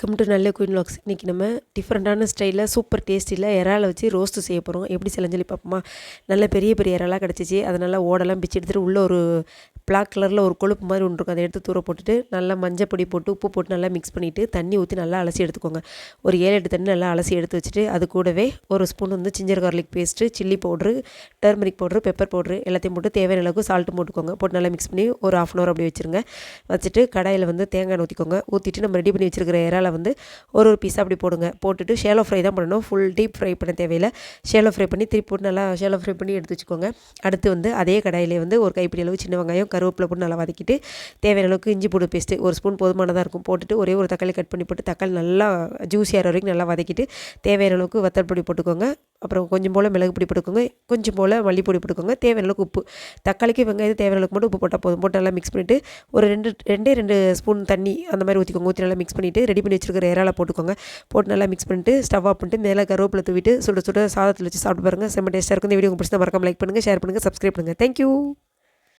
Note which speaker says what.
Speaker 1: Welcome to நல்ல queen lakhs இன்றைக்கி நம்ம டிஃப்ரெண்ட்டான ஸ்டைலில் சூப்பர் டேஸ்டியில் இறாலை வச்சு ரோஸ்ட்டு செய்ய போகிறோம் எப்படி செலஞ்சொல்லி சொல்லி பார்ப்போமா? நல்ல பெரிய பெரிய இறாலாக கிடச்சிச்சு. அதை நல்லா ஓடெல்லாம் பிச்சு எடுத்துகிட்டு உள்ளே ஒரு பிளாக் கலரில் ஒரு கொழுப்பு மாதிரி ஒன்று இருக்கும். அதை எடுத்து தூர போட்டுட்டு நல்லா மஞ்சள் பொடி போட்டு உப்பு போட்டு நல்லா மிக்ஸ் பண்ணிவிட்டு தண்ணி ஊற்றி நல்லா அலசி எடுத்துக்கோங்க. ஒரு ஏழு எட்டு தண்ணி நல்லா அலசி எடுத்து வச்சுட்டு அது கூடவே ஒரு ஸ்பூன் வந்து ginger garlic paste chilli powder turmeric powder pepper powder எல்லாத்தையும் போட்டு தேவையான அளவுக்கு சால்ட்டு போட்டுக்கோங்க. போட்டு நல்லா மிக்ஸ் பண்ணி ஒரு ஆஃப் அன் ஹவர் அப்படி வச்சுருங்க. வச்சுட்டு கடாயில் வந்து தேங்காய் ஊற்றிக்கோங்க ஊற்றிட்டு நம்ம ரெடி பண்ணி வச்சுருக்கிற இறால வந்து ஒரு ஒரு பீஸாக அப்படி போடுங்க. போட்டுட்டு ஷேலோ ஃப்ரை தான் பண்ணணும். ஃபுல் டீப் ஃப்ரை பண்ண தேவையில்லை. ஷேலோ ஃப்ரை பண்ணி திருப்பி போட்டு நல்லா ஷேலோ ஃப்ரை பண்ணி எடுத்து வச்சுக்கோங்க. அடுத்து வந்து அதே கடாயிலே வந்து ஒரு கைப்பிடி அளவு சின்ன வெங்காயம் கருவேப்பிலை போட்டு நல்லா வதக்கிட்டு தேவையான அளவுக்கு இஞ்சி பூண்டு பேஸ்ட்டு ஒரு ஸ்பூன் போதுமானதாக இருக்கும். போட்டுட்டு ஒரே ஒரு தக்காளி கட் பண்ணி போட்டு தக்காளி நல்லா ஜூஸியாக வரைக்கும் நல்லா வதக்கிட்டு தேவையான அளவுக்கு வத்தல் பொடி போட்டுக்கோங்க. அப்புறம் கொஞ்சம் போல் மிளகு பொடி போட்டுக்கோங்க. கொஞ்சம் போல் மல்லிப்பொடி போட்டுக்கோங்க. தேவையான அளவுக்கு உப்பு. தக்காளிக்கு வெங்காயம் தேவையான அளவுக்கு மட்டும் உப்பு போட்டால் போதும். போட்டு நல்லா மிக்ஸ் பண்ணிவிட்டு ஒரு ரெண்டு ரெண்டே ரெண்டு ஸ்பூன் தண்ணி அந்த மாதிரி ஊற்றிக்கோங்க ஊற்றி நல்லா மிக்ஸ் பண்ணிவிட்டு ரெடி பண்ணி வச்சுருக்கிற இறாலை போட்டுக்கோங்க. போட்டு நல்லா மிக்ஸ் பண்ணிட்டு ஸ்டவ் ஆஃப் பண்ணிட்டு மேலே கருவேப்பிலை தூவிட்டு சுட சுட சாதத்தில் வச்சு சாப்பிட்டு பாருங்கள் செம்ம டேஸ்ட்டாக இருக்கும். இந்த வீடியோ உங்களுக்கு பிடிச்சா மறக்காம லைக் பண்ணுங்கள் ஷேர் பண்ணுங்கள் சப்ஸ்கிரைப் பண்ணுங்கள் தேங்க்யூ